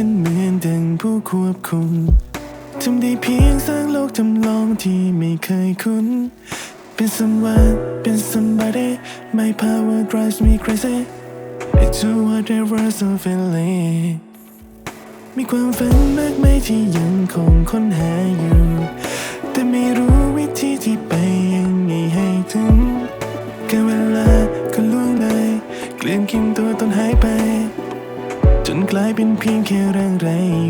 เป็นเหมือนดังผู้ควบคุมทำได้เพียงสร้างโลกจำลองที่ไม่เคยคุ้น เป็น someone เป็น somebody my power drives me crazy I do whatever so feeling มีความฝันมากมายที่ยังคงค้นหาอยู่ แต่ไม่รู้วิธีที่ไปยังไงให้ถึงการเวลาก็ล่วงเลยเกลื่อนกินตัวตนหายไป ลายเป็นเพียงแค่ร่างไร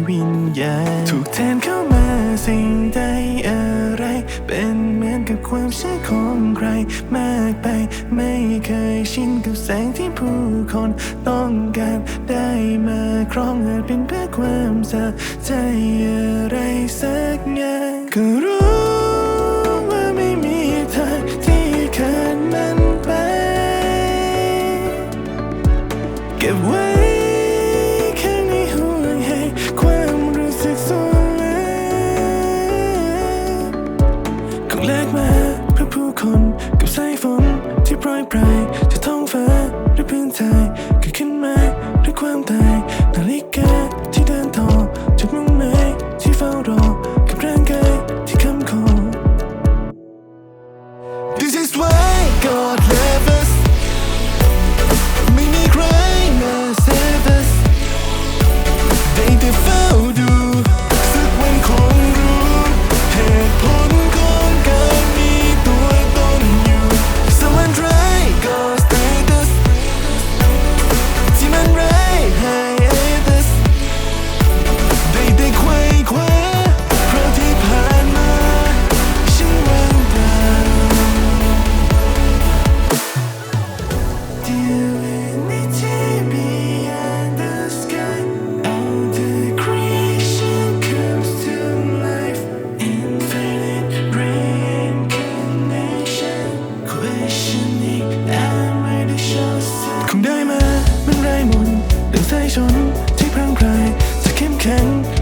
วิญญาณถูกแทนเข้ามาสิ่งใดอะไร เป็นเหมือนกับความใช่ของใคร มากไปไม่เคยชินกับแสงที่ผู้คนต้องการได้มาครองอาจเป็นเพื่อความสะใจอะไรสักอย่างก็รู้ ที่โปรจะท้องฟ้าหรือพื้นทยเกิดขึ้นมา คงได้มามันไรมนเดังสายชนที่พรางพรายจะเข้มแข็ง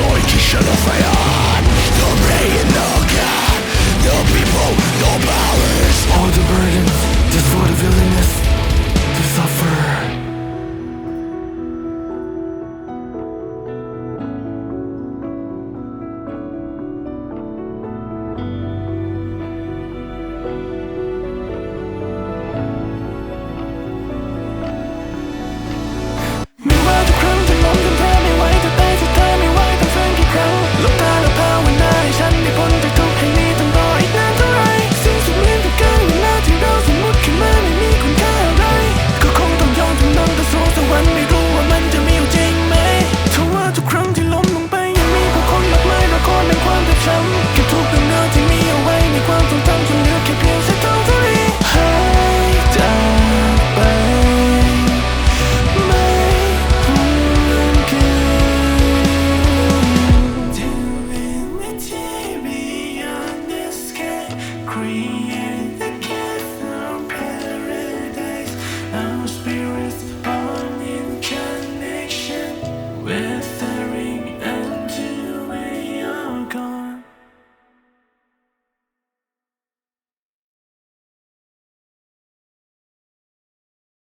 Solche Shadow Fire No rain, no God No people, no powers All the burdens Just for the villainous